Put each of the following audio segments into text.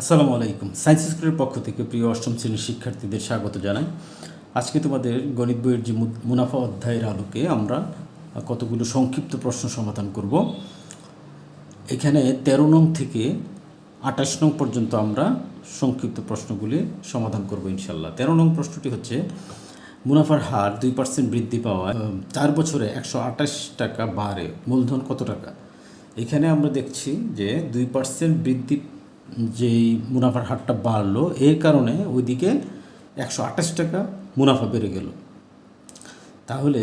আসসালামু আলাইকুম। সায়েন্স স্কুলের পক্ষ থেকে প্রিয় অষ্টম শ্রেণির শিক্ষার্থীদের স্বাগত জানাই। আজকে তোমাদের গণিত বইয়ের যে মুনাফা অধ্যায়ের আলোকে আমরা কতগুলো সংক্ষিপ্ত প্রশ্ন সমাধান করব। এখানে তেরো নং থেকে আঠাশ নং পর্যন্ত আমরা সংক্ষিপ্ত প্রশ্নগুলি সমাধান করব ইনশাল্লাহ তেরো নং প্রশ্নটি হচ্ছে, মুনাফার হার দুই পার্সেন্ট বৃদ্ধি পাওয়ায় চার বছরে একশো আঠাশ টাকা বাড়ে, মূলধন কত টাকা? এখানে আমরা দেখছি যে দুই পার্সেন্ট বৃদ্ধি যেই মুনাফার হারটা বাড়লো, এর কারণে ওইদিকে একশো আঠাশ টাকা মুনাফা বেড়ে গেল। তাহলে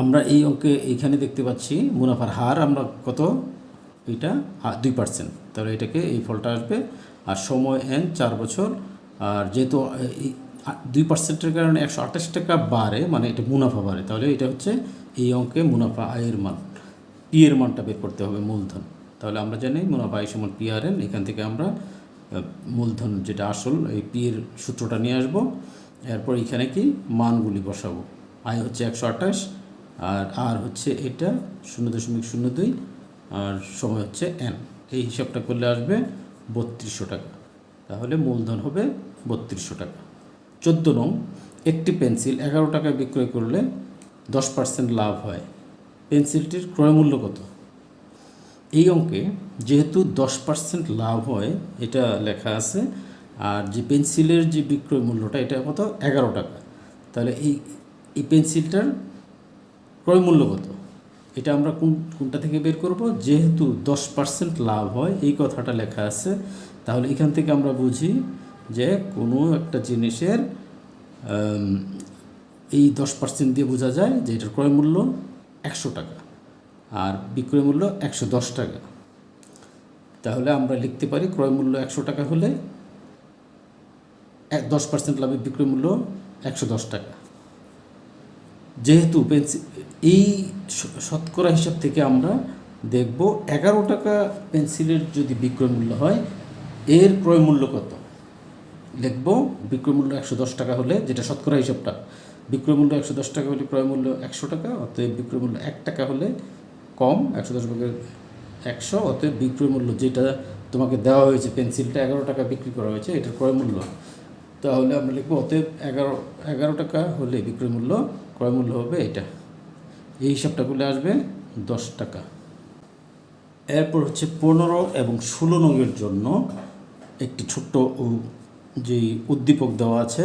আমরা এই অঙ্কে এইখানে দেখতে পাচ্ছি মুনাফার হার আমরা কত? এটা দুই পার্সেন্ট তাহলে এটাকে এই ফলটা আসবে। আর সময় এন চার বছর। আর যেহেতু দুই পার্সেন্টের কারণে একশো আঠাশ টাকা বাড়ে মানে এটা মুনাফা বাড়ে, তাহলে এটা হচ্ছে এই অঙ্কে মুনাফা আয়ের মান পি এর মানটা বের করতে হবে মূলধন। তাহলে আমরা জানি মুনাফা আয় সমান পি আর এন এখান থেকে আমরা মূলধন যেটা আসল, এই পি এর সূত্রটা নিয়ে আসব। এরপর এখানে কি? মানগুলি বসাবো। আয় হচ্ছে একশো আঠাশ, আর আর হচ্ছে এটা শূন্য দশমিক শূন্য দুই, আর সময় হচ্ছে এন এই হিসাবটা করলে আসবে বত্রিশশো টাকা। তাহলে মূলধন হবে বত্রিশশো টাকা। চোদ্দ নং, একটি পেন্সিল এগারো টাকায় বিক্রয় করলে দশ পার্সেন্ট লাভ হয়। পেন্সিলটির ক্রয় মূল্য কত? এই অঙ্কে যেহেতু দশ পার্সেন্ট লাভ হয়, এটা লেখা আছে, আর যে পেন্সিলের যে বিক্রয় মূল্যটা, এটা কত? এগারো টাকা। তাহলে এই এই পেন্সিলটার ক্রয় মূল্য কত? এটা আমরা কোন, কোনটা থেকে বের করব? যেহেতু দশ পার্সেন্ট লাভ হয়, এই কথাটা লেখা আছে, তাহলে এখান থেকে আমরা বুঝি যে কোনো একটা জিনিসের এই দশ পার্সেন্ট দিয়ে বোঝা যায় যে এটার ক্রয় মূল্য একশো টাকা। আর বিক্রয় মূল্য একশো দশ টাকা। তাহলে আমরা লিখতে পারি ক্রয় মূল্য একশো টাকা হলে এক দশ পার্সেন্ট লাভের বিক্রয় মূল্য একশো দশ টাকা। যেহেতু পেন্সিল এই শতকরা হিসাব থেকে আমরা দেখব এগারো টাকা পেন্সিলের যদি বিক্রয় মূল্য হয়, এর ক্রয় মূল্য কত? লিখব বিক্রয় মূল্য একশো দশ টাকা হলে যেটা শতকরা হিসাবটা, বিক্রয় মূল্য একশো দশ টাকা হলে ক্রয় মূল্য একশো টাকা, অতএব বিক্রয় মূল্য এক টাকা হলে কম, একশো দশ ভাগের একশো, অতএব বিক্রয় মূল্য যেটা তোমাকে দেওয়া হয়েছে, পেন্সিলটা এগারো টাকা বিক্রি করা হয়েছে, এটার ক্রয় মূল্য। তাহলে আমরা লিখব, অতএব এগারো এগারো টাকা হলে বিক্রয় মূল্য, ক্রয় মূল্য হবে এটা। এই হিসাবটা করলে আসবে দশ টাকা। এরপর হচ্ছে পনেরো এবং ষোলো নগের জন্য একটি ছোট্ট যেই উদ্দীপক দেওয়া আছে,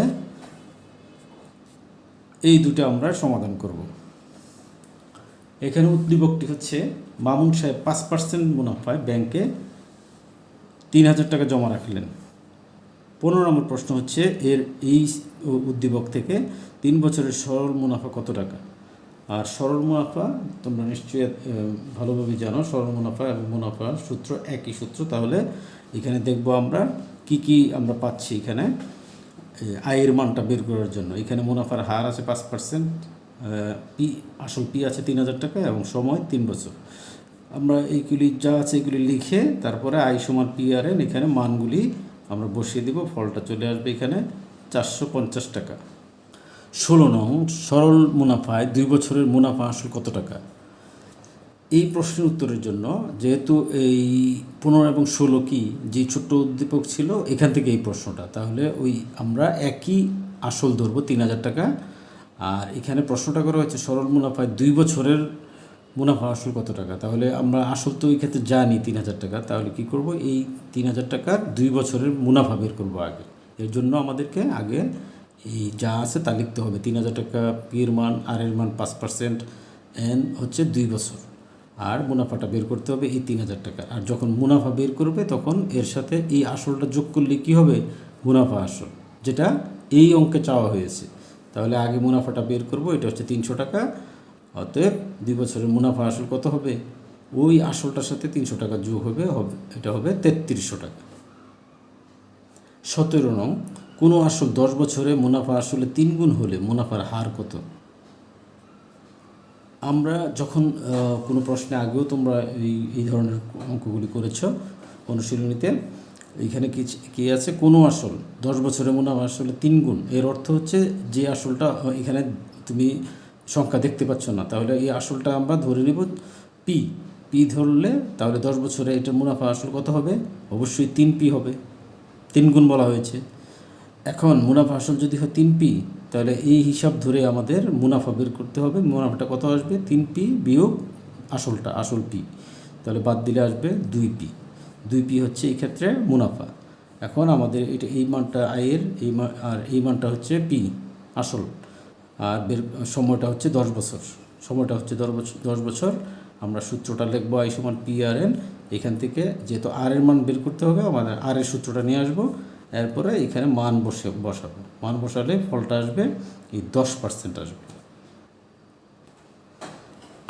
এই দুটো আমরা সমাধান করব। এখানে উদ্দীপকটি হচ্ছে, মামুন সাহেব পাঁচ পার্সেন্ট মুনাফায় ব্যাংকে তিন হাজার টাকা জমা রাখলেন। পনেরো নম্বর প্রশ্ন হচ্ছে, এর এই উদ্দীপক থেকে তিন বছরের সরল মুনাফা কত টাকা? আর সরল মুনাফা, তোমরা নিশ্চয়ই ভালোভাবে জানো, সরল মুনাফা এবং মুনাফার সূত্র একই সূত্র। তাহলে এখানে দেখব আমরা কি কি আমরা পাচ্ছি এখানে আয়ের মানটা বের করার জন্য। এখানে মুনাফার হার আছে পাঁচ পার্সেন্ট পি আসল পি আছে তিন হাজার টাকা এবং সময় তিন বছর। আমরা এইগুলি যা আছে এগুলি লিখে তারপরে আই সমান পি আর এন, এখানে মানগুলি আমরা বসিয়ে দিব, ফলটা চলে আসবে এখানে চারশো পঞ্চাশ টাকা। ষোলো নং, সরল মুনাফায় দুই বছরের মুনাফা আসল কত টাকা? এই প্রশ্নের উত্তরের জন্য, যেহেতু এই পনেরো এবং ষোলো কি, যে ছোট্ট উদ্দীপক ছিল, এখান থেকে এই প্রশ্নটা। তাহলে ওই আমরা একই আসল ধরবো তিন হাজার টাকা আর এখানে প্রশ্নটা করা হয়েছে, সরল মুনাফায় দুই বছরের মুনাফা আসল কত টাকা? তাহলে আমরা আসল তো এই ক্ষেত্রে জানি তিন হাজার টাকা, তাহলে কি করব? এই তিন হাজার টাকার দুই বছরের মুনাফা বের করব আগে। এর জন্য আমাদেরকে আগে এই যা আছে তা লিখতে হবে। তিন হাজার টাকা পি এর মান আর এর মান পাঁচ পার্সেন্ট এন হচ্ছে দুই বছর। আর মুনাফাটা বের করতে হবে এই তিন হাজার টাকা আর যখন মুনাফা বের করবে, তখন এর সাথে এই আসলটা যোগ করলে কি হবে? মুনাফা আসল, যেটা এই অঙ্কে চাওয়া হয়েছে। তাহলে আগে মুনাফাটা বের করব, এটা হচ্ছে তিনশো টাকা। অতএব দুই বছরের মুনাফা আসল কত হবে? ওই আসলটার সাথে তিনশো টাকা যোগ হবে হবে, এটা হবে তেত্রিশশো টাকা। সতেরো নং, কোনো আসল দশ বছরে মুনাফা আসলে তিন গুণ হলে মুনাফার হার কত? আমরা যখন কোনো প্রশ্নে আগেও তোমরা এই এই ধরনের অঙ্কগুলি করেছ অনুশীলনীতে এইখানে কি কি আছে? কোনো আসল। দশ বছরের মুনাফা আসলে তিন গুণ। এর অর্থ হচ্ছে যে আসলটা এখানে তুমি সংখ্যা দেখতে পাচ্ছ না। তাহলে এই আসলটা আমরা ধরে নেব পি। পি ধরলে তাহলে দশ বছরে এটার মুনাফা আসল কত হবে? অবশ্যই তিন পি হবে। তিন গুণ বলা হয়েছে। এখন মুনাফা আসল যদি হয় তিন পি, তাহলে এই হিসাব ধরে আমাদের মুনাফা বের করতে হবে। মুনাফাটা কত আসবে? তিন পি বিয়োগ আসলটা, আসল পি। তাহলে বাদ দিলে আসবে দুই পি। দুই পি হচ্ছে এই ক্ষেত্রে মুনাফা। এখন আমাদের এটা এই মানটা আয়ের এই আর এই মানটা হচ্ছে পি আসল। আর সময়টা হচ্ছে দশ বছর। সময়টা হচ্ছে দশ বছর দশ বছর। আমরা সূত্রটা লিখব আই সমান পি আর এন। এখান থেকে যেহেতু আর এর মান বের করতে হবে, আমাদের আর এর সূত্রটা নিয়ে আসব। এরপরে এখানে মান বসে, বসাবো। মান বসালে ফলটা আসবে, এই দশ পার্সেন্ট আসবে।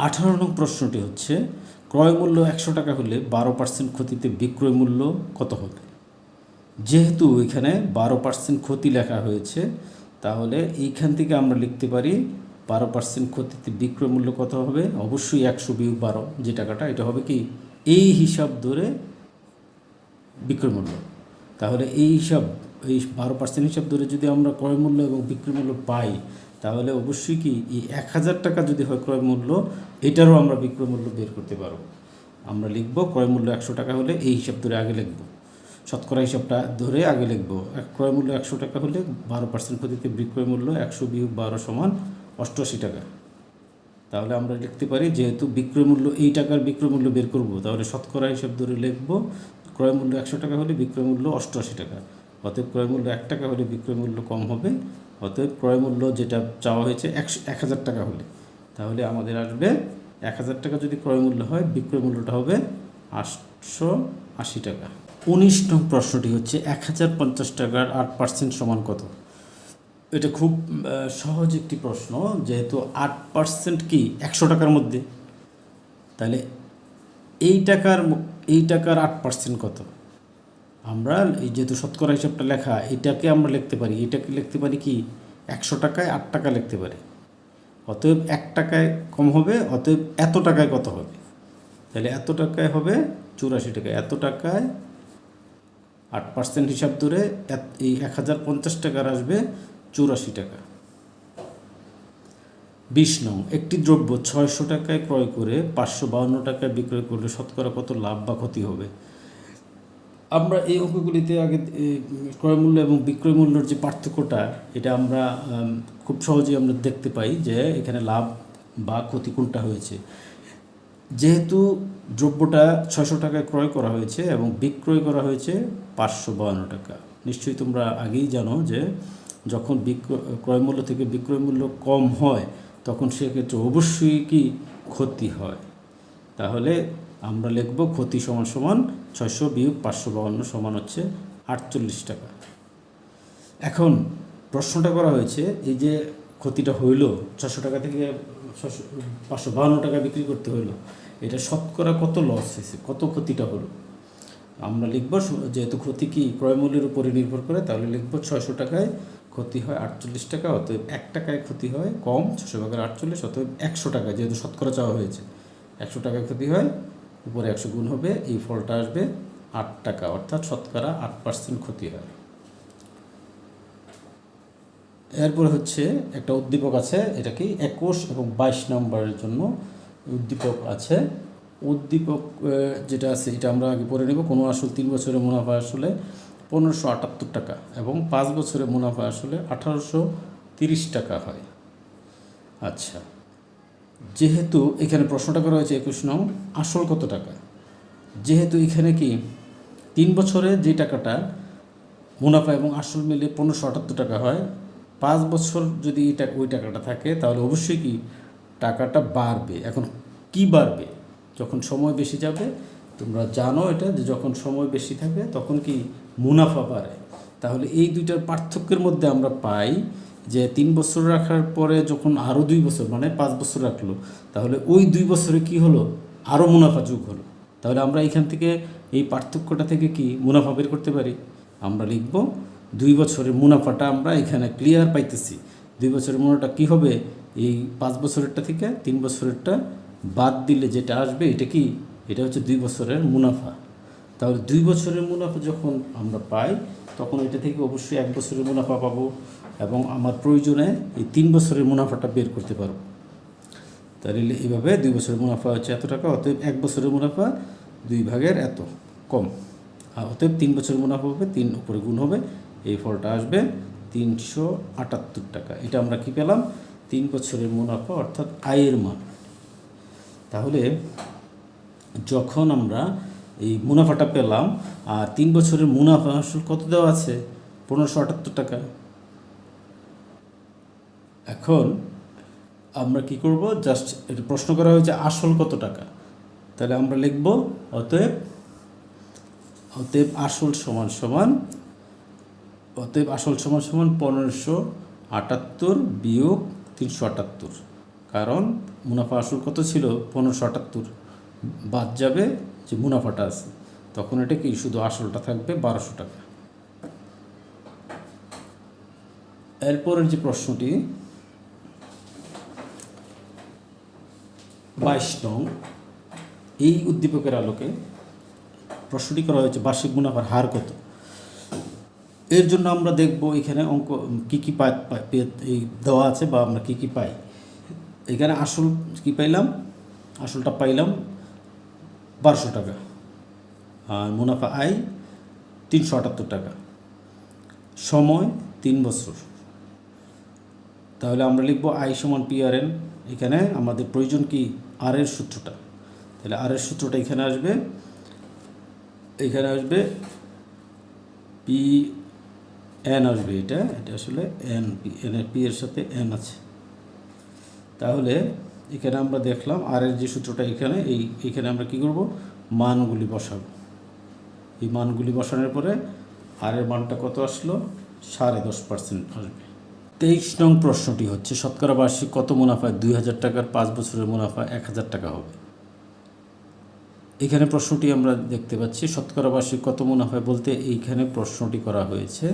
আঠারো নং প্রশ্নটি হচ্ছে ক্রয় মূল্য একশো টাকা হলে বারো পার্সেন্ট ক্ষতিতে বিক্রয় মূল্য কত হবে? যেহেতু এখানে বারো পার্সেন্ট ক্ষতি লেখা হয়েছে, তাহলে এইখান থেকে আমরা লিখতে পারি বারো পার্সেন্ট ক্ষতিতে বিক্রয় মূল্য কত হবে? অবশ্যই একশো বিয়োগ বারো, যে টাকাটা, এটা হবে কি? এই হিসাব ধরে বিক্রয় মূল্য। তাহলে এই হিসাব, এই বারো পার্সেন্ট হিসাব ধরে যদি আমরা ক্রয় মূল্য এবং বিক্রয় মূল্য পাই তাহলে অবশ্যই কি এই এক হাজার টাকা যদি হয় ক্রয় মূল্য, এটারও আমরা বিক্রয় মূল্য বের করতে পারব। আমরা লিখব, ক্রয় মূল্য একশো টাকা হলে এই হিসাব ধরে আগে লিখব। শতকরা হিসাবটা ধরে আগে লিখব। ক্রয় মূল্য একশো টাকা হলে বারো পার্সেন্ট ক্ষতিতে বিক্রয় মূল্য একশো বিয়োগ বারো সমান অষ্টআশি টাকা। তাহলে আমরা লিখতে পারি, যেহেতু বিক্রয় মূল্য, এই টাকার বিক্রয় মূল্য বের করব, তাহলে শতকরা হিসাব ধরে লিখব, ক্রয় মূল্য একশো টাকা হলে বিক্রয় মূল্য অষ্টআশি টাকা। অতএব ক্রয় মূল্য এক টাকা হলে বিক্রয় মূল্য কম হবে অতএব ক্রয় মূল্য যেটা চাওয়া হয়েছে একশো এক হাজার টাকা হলে। তাহলে আমাদের আসবে এক হাজার টাকা যদি ক্রয় মূল্য হয়, বিক্রয় মূল্যটা হবে আটশো আশি টাকা। উনিশ নং প্রশ্নটি হচ্ছে, এক হাজার পঞ্চাশ টাকার আট পার্সেন্ট সমান কত? এটা খুব সহজ একটি প্রশ্ন, যেহেতু আট পার্সেন্ট কি একশো টাকার মধ্যে? তাহলে এই টাকার এই টাকার আট পার্সেন্ট কত? আমরা এই যেহেতু শতকরা হিসাবটা লেখা, এটাকে আমরা লিখতে পারি। এটাকে লিখতে পারি কি? একশো টাকায় আট টাকা লিখতে পারি। অতএব এক টাকায় কম হবে, অতএব এত টাকায় কত হবে? তাহলে এত টাকায় হবে চুরাশি টাকা। এত টাকায় আট পার্সেন্ট হিসাব ধরে এই এক হাজার পঞ্চাশ টাকার আসবে চুরাশি টাকা। বিশ নং, একটি দ্রব্য ছয়শো টাকায় ক্রয় করে পাঁচশো বাউন্ন টাকায় বিক্রয় করলে শতকরা কত লাভ বা ক্ষতি হবে? আমরা এই অঙ্কগুলিতে আগে ক্রয় মূল্য এবং বিক্রয় মূল্যের যে পার্থক্যটা, এটা আমরা খুব সহজেই আমরা দেখতে পাই যে এখানে লাভ বা ক্ষতি কোনটা হয়েছে। যেহেতু দ্রব্যটা ছশো টাকায় ক্রয় করা হয়েছে এবং বিক্রয় করা হয়েছে পাঁচশো বাউন্ন টাকা, নিশ্চয়ই তোমরা আগেই জানো যে যখন বিক্রয় ক্রয় মূল্য থেকে বিক্রয় মূল্য কম হয়, তখন সেক্ষেত্রে অবশ্যই কি ক্ষতি হয়। তাহলে আমরা লিখব ক্ষতি সমান সমান ছয়শো বিয়োগ পাঁচশো বাউন্ন সমান হচ্ছে আটচল্লিশ টাকা। এখন প্রশ্নটা করা হয়েছে, এই যে ক্ষতিটা হইল ছশো টাকা থেকে ছশো পাঁচশো বাহান্ন টাকা বিক্রি করতে হইল, এটা শতকরা কত লস হয়েছে? কত ক্ষতিটা হলো? আমরা লিখব যেহেতু ক্ষতি কি ক্রয় মূল্যের উপরে নির্ভর করে, তাহলে লিখব ছয়শো টাকায় ক্ষতি হয় আটচল্লিশ টাকা, অতএব এক টাকায় ক্ষতি হয় কম ছশো ভাগের আটচল্লিশ, অতএব একশো টাকা, যেহেতু শতকরা চাওয়া হয়েছে, একশো টাকায় ক্ষতি হয় উপরে একশো গুণ হবে, এই ফলটা আসবে আট টাকা, অর্থাৎ শতকরা আট পার্সেন্ট ক্ষতি হয়। এরপরে হচ্ছে একটা উদ্দীপক আছে, এটা কি একুশ এবং বাইশ নম্বরের জন্য উদ্দীপক আছে। উদ্দীপক যেটা আছে, এটা আমরা আগে পড়ে নেব, কোনো আসল তিন বছরের মুনাফা আসলে পনেরোশো আটাত্তর টাকা এবং পাঁচ বছরের মুনাফা আসলে আঠারোশো তিরিশ টাকা হয়। আচ্ছা। যেহেতু এখানে প্রশ্নটা করা হয়েছে একুশ নং আসল কত টাকা? যেহেতু এখানে কি তিন বছরে যে টাকাটা মুনাফা এবং আসল মিলে পনেরোশো আটাত্তর টাকা হয়, পাঁচ বছর যদি এটা ওই টাকাটা থাকে, তাহলে অবশ্যই কি টাকাটা বাড়বে। এখন কি বাড়বে? যখন সময় বেশি যাবে, তোমরা জানো এটা যে যখন সময় বেশি থাকবে, তখন কি মুনাফা বাড়ে। তাহলে এই দুইটার পার্থক্যের মধ্যে আমরা পাই যে তিন বছর রাখার পরে যখন আরও দুই বছর মানে পাঁচ বছর রাখল, তাহলে ওই দুই বছরে কি হলো? আরও মুনাফা যোগ হলো। তাহলে আমরা এখান থেকে এই পার্থক্যটা থেকে কি মুনাফা বের করতে পারি? আমরা লিখব, দুই বছরের মুনাফাটা আমরা এখানে ক্লিয়ার পাইতেছি। দুই বছরের মুনাফাটা কি হবে? এই পাঁচ বছরেরটা থেকে তিন বছরেরটা বাদ দিলে যেটা আসবে, এটা কি? এটা হচ্ছে দুই বছরের মুনাফা। তাহলে দুই বছরের মুনাফা যখন আমরা পাই, তখন এটা থেকে অবশ্যই এক বছরের মুনাফা পাবো। এবং আমার প্রয়োজনে এই তিন বছরের মুনাফাটা বের করতে পারব তাহলে এইভাবে দুই বছরের মুনাফা হচ্ছে এত টাকা, অতএব এক বছরের মুনাফা দুই ভাগের এত কম। আর অতএব তিন বছরের মুনাফা হবে, তিন উপরে গুণ হবে, এই ফলটা আসবে তিনশো আটাত্তর টাকা। এটা আমরা কি পেলাম? তিন বছরের মুনাফা অর্থাৎ আয়ের মান। তাহলে যখন আমরা এই মুনাফাটা পেলাম, আর তিন বছরের মুনাফা আসলে কত দেওয়া আছে? পনেরোশো আটাত্তর টাকা। এখন আমরা কি করব? জাস্ট এটা প্রশ্ন করা হয়েছে, আসল কত টাকা? তাহলে আমরা লিখব, অতএব অতএব আসল সমান সমান, অতএব আসল সমান সমান পনেরোশো আটাত্তর বিয়োগ তিনশো আটাত্তর। কারণ মুনাফা আসল কত ছিল? পনেরোশো আটাত্তর। বাদ যাবে যে মুনাফাটা আছে। তখন এটা কি? শুধু আসলটা থাকবে, বারোশো টাকা। এরপরের যে প্রশ্নটি বাইশ নং। এই উদ্দীপকের আলোকে প্রশ্নটি করা হয়েছে, বার্ষিক মুনাফার হার কত? এর জন্য আমরা দেখব এখানে অঙ্ক, কী কী পাই দেওয়া আছে বা আমরা কী কী পাই। এখানে আসল কী পাইলাম? আসলটা পাইলাম বারোশো টাকা। আর মুনাফা আয় তিনশো আটাত্তর টাকা। সময় তিন বছর। তাহলে আমরা লিখব আই সমান পি আর এন এখানে আমাদের প্রয়োজন কি? আর এর সূত্রটা। তাহলে আর এর সূত্রটা এখানে আসবে। এখানে আসবে পি এন আসবে এটা। এটা আসলে এন পি এন পি এর সাথে এন আছে। তাহলে এখানে আমরা দেখলাম আর এর যে সূত্রটা এখানে, এই এখানে আমরা কি করব? মানগুলি বসাবো। এই মানগুলি বসানোর পরে আর এর মানটা কত আসলো? সাড়ে দশ পার্সেন্ট আসবে। তেইশ নং প্রশ্নটি হচ্ছে, শতকরা বার্ষিক কত মুনাফায়? দুই হাজার টাকার পাঁচ বছরের মুনাফা এক হাজার টাকা হবে। এখানে প্রশ্নটি আমরা দেখতে পাচ্ছি, শতকরা বার্ষিক কত মুনাফায় বলতে এইখানে প্রশ্নটি করা হয়েছে।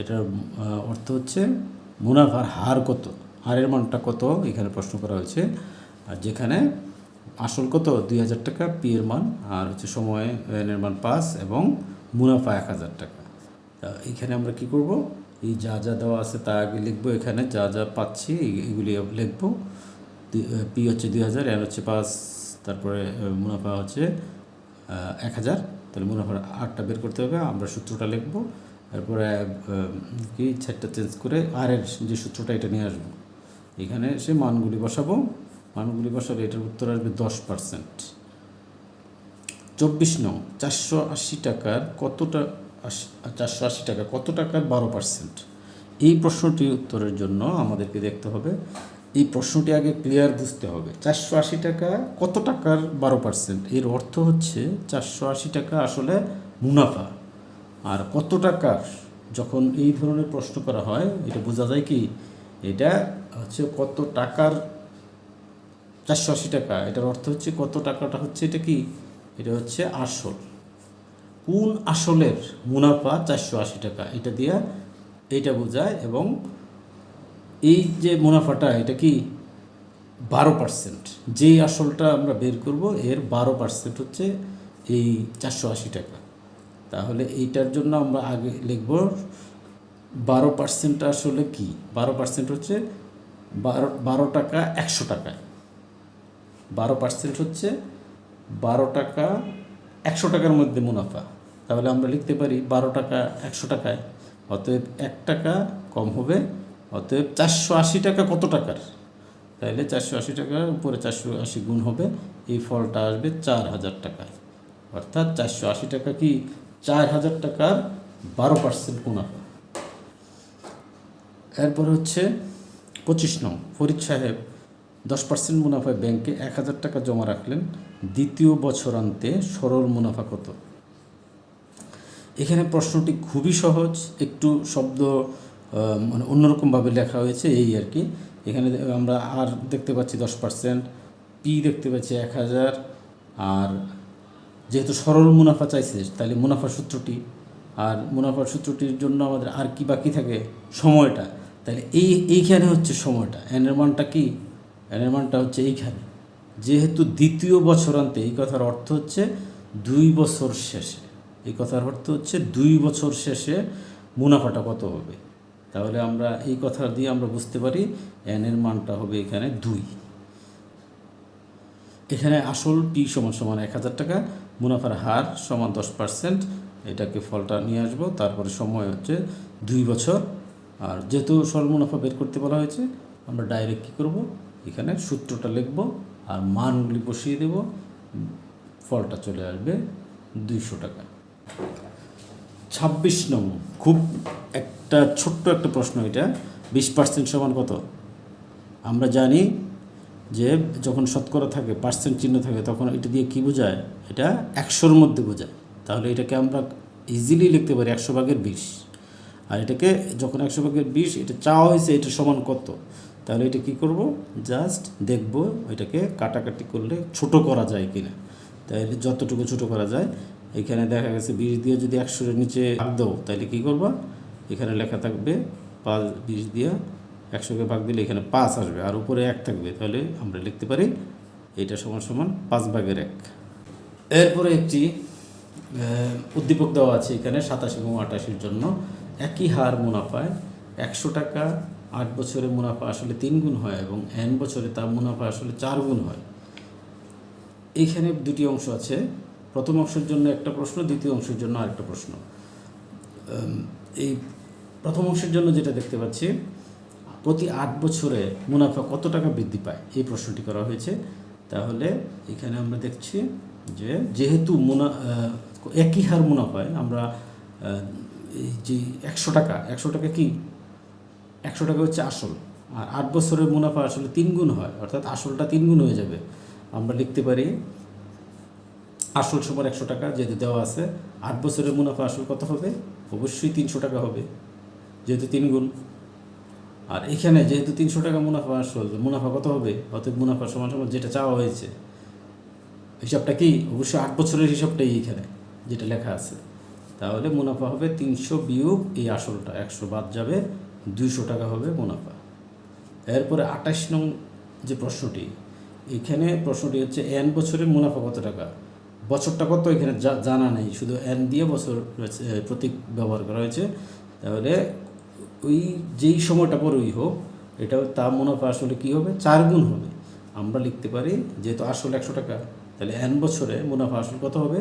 এটার অর্থ হচ্ছে মুনাফার হার কত? হারের মানটা কত? এখানে প্রশ্ন করা হয়েছে। আর যেখানে আসল কত? দুই হাজার টাকা, পি এর মান, আর হচ্ছে সময় এর মান এবং মুনাফা এক হাজার টাকা। এখানে আমরা কি করব? এই যা যা দেওয়া আছে তা আগে লিখব এখানে, যা যা পাচ্ছি এগুলি লিখব। পি হচ্ছে দুই হাজার, এন হচ্ছে পাঁচ, তারপরে মুনাফা হচ্ছে এক হাজার। তাহলে মুনাফার আটটা বের করতে হবে, আমরা সূত্রটা লিখব। তারপরে কি ছাড়টা চেঞ্জ করে আর এর যে সূত্রটা এটা নিয়ে আসব। এখানে সে মানগুলি বসাবো। মানগুলি বসাবে এটার উত্তর আসবে দশ পার্সেন্ট চব্বিশ নং, চারশো আশি টাকার কতটা চারশো আশি টাকা। কত টাকার? বারো পার্সেন্ট। এই প্রশ্নটি উত্তরের জন্য আমাদেরকে দেখতে হবে। এই প্রশ্নটি আগে ক্লিয়ার বুঝতে হবে। চারশো আশি টাকা কত টাকার? বারো পার্সেন্ট। এর অর্থ হচ্ছে চারশো আশি টাকা আসলে মুনাফা। আর কত টাকার? যখন এই ধরনের প্রশ্ন করা হয়, এটা বোঝা যায় কি? এটা হচ্ছে কত টাকার? চারশো আশি টাকা। এটার অর্থ হচ্ছে কত টাকাটা হচ্ছে? এটা কি? এটা হচ্ছে আসল। কোন আসলের মুনাফা চারশো আশি টাকা? এটা দিয়া এইটা বোঝায় এবং এই যে মুনাফাটা, এটা কি বারো পার্সেন্ট যেই আসলটা আমরা বের করব, এর বারো পার্সেন্ট হচ্ছে এই চারশো আশি টাকা। তাহলে এইটার জন্য আমরা আগে লিখব, বারো পার্সেন্ট আসলে কি? বারো পার্সেন্ট হচ্ছে বারো বারো টাকা একশো টাকায়। বারো পার্সেন্ট হচ্ছে বারো টাকা একশো টাকার মধ্যে মুনাফা। তাহলে আমরা লিখতে পারি বারো টাকা একশো টাকায়। অতএব এক টাকা কম হবে, অতএব চারশো আশি টাকা কত টাকার? তাহলে চারশো আশি টাকার উপরে চারশো আশি গুণ হবে, এই ফলটা আসবে চার হাজার টাকায়। অর্থাৎ চারশো আশি টাকা কি চার হাজার টাকার বারো পার্সেন্ট মুনাফা। এরপর হচ্ছে পঁচিশ নং, ফরিদ সাহেব দশ পার্সেন্ট মুনাফায় ব্যাংকে এক হাজার টাকা জমা রাখলেন। দ্বিতীয় বছরান্তে সরল মুনাফা কত? এখানে প্রশ্নটি খুবই সহজ, একটু শব্দ মানে অন্যরকমভাবে লেখা হয়েছে এই আর কি। এখানে আমরা আর দেখতে পাচ্ছি দশ পার্সেন্ট, পি দেখতে পাচ্ছি এক হাজার, আর যেহেতু সরল মুনাফা চাইছে, তাহলে মুনাফা সূত্রটি, আর মুনাফার সূত্রটির জন্য আমাদের আর কি বাকি থাকে? সময়টা। তাহলে এই, এইখানে হচ্ছে সময়টা। এনের মানটা কি? এনের মানটা হচ্ছে এইখানে। যেহেতু দ্বিতীয় বছরান্তে, এই কথার অর্থ হচ্ছে দুই বছর শেষে। এই কথার অর্থ হচ্ছে দুই বছর শেষে মুনাফাটা কত হবে? তাহলে আমরা এই কথা দিয়ে আমরা বুঝতে পারি এনের মানটা হবে এখানে দুই। এখানে আসল পি সমান সমান এক হাজার টাকা, মুনাফার হার সমান দশ পার্সেন্ট, এটাকে ফলটা নিয়ে আসব, তারপরে সময় হচ্ছে দুই বছর। আর যেহেতু সরল মুনাফা বের করতে বলা হয়েছে, আমরা ডাইরেক্ট কী করব? এখানে সূত্রটা লিখব আর মানগুলি বসিয়ে দেব। ফলটা চলে আসবে দুইশো টাকা ছাব্বিশ নং, খুব একটা ছোট্ট একটা প্রশ্ন এটা। বিশ পার্সেন্ট সমান কত? আমরা জানি যে যখন শতকরা থাকে, পার্সেন্ট চিহ্ন থাকে, তখন এটা দিয়ে কি বোঝায়? এটা একশোর মধ্যে বোঝায়। তাহলে এটাকে আমরা ইজিলি লিখতে পারি একশো ভাগের বিশ। আর এটাকে যখন একশো ভাগের বিশ, এটা চাওয়া হয়েছে, এটা সমান কত? তাহলে এটা কি করব? জাস্ট দেখব এটাকে কাটাকাটি করলে ছোট করা যায় কিনা। তাহলে যতটুকু ছোট করা যায়, এখানে দেখা গেছে বিশ দিয়ে যদি একশোর নিচে ভাগ দাও, তাহলে কী করবা? এখানে লেখা থাকবে পাঁচ, বিশ দিয়ে একশোকে ভাগ দিলে এখানে পাঁচ আসবে, আর উপরে এক থাকবে। তাহলে আমরা লিখতে পারি এটা সমান সমান পাঁচ ভাগের এক। এরপরে একটি উদ্দীপক দেওয়া আছে এখানে সাতাশ এবং আটাশির জন্য। একই হার মুনাফায় একশো টাকা আট বছরে মুনাফা আসলে তিন গুণ হয় এবং এন বছরে তার মুনাফা আসলে চার গুণ হয়। এইখানে দুটি অংশ আছে। প্রথম অংশের জন্য একটা প্রশ্ন, দ্বিতীয় অংশের জন্য আরেকটা প্রশ্ন। এই প্রথম অংশের জন্য যেটা দেখতে পাচ্ছি, প্রতি আট বছরে মুনাফা কত টাকা বৃদ্ধি পায়? এই প্রশ্নটি করা হয়েছে। তাহলে এখানে আমরা দেখছি যে যেহেতু মুনা একই হার মুনাফায় আমরা এই যে একশো টাকা একশো টাকা কি? একশো টাকা হচ্ছে আসল। আর আট বছরের মুনাফা আসলে তিন গুণ হয়, অর্থাৎ আসলটা তিন গুণ হয়ে যাবে। আমরা লিখতে পারি, আসল সমান একশো টাকা যেহেতু দেওয়া আছে, আট বছরের মুনাফা আসল কত হবে? অবশ্যই তিনশো টাকা হবে, যেহেতু তিন গুণ আর এখানে যেহেতু তিনশো টাকা মুনাফা আসল মুনাফা কত হবে? অতএব মুনাফা সমান সমান যেটা চাওয়া হয়েছে। হিসাবটা কি? অবশ্যই আট বছরের হিসাবটাই এখানে যেটা লেখা আছে। তাহলে মুনাফা হবে তিনশো বিয়োগ এই আসলটা, একশো বাদ যাবে দুইশো টাকা হবে মুনাফা। এরপরে আঠাশ নং যে প্রশ্নটি, এখানে প্রশ্নটি হচ্ছে, এন বছরের মুনাফা কত টাকা? বছরটা কত এখানে জানা নেই, শুধু এন দিয়ে বছর প্রতীক ব্যবহার করা হয়েছে। তাহলে ওই যেই সময়টা পরেই হোক, এটা তা মুনাফা আসলে কী হবে? চার গুণ হবে। আমরা লিখতে পারি, যেহেতু আসল একশো টাকা, তাহলে এন বছরে মুনাফা আসল কত হবে?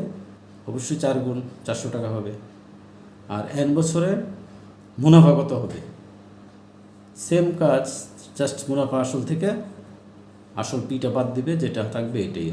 অবশ্যই চার গুণ, চারশো টাকা হবে। আর এন বছরে মুনাফা কত হবে? সেম কাজ জাস্ট মুনাফা আসল থেকে আসল পিটা বাদ দিবে যেটা থাকবে এটাই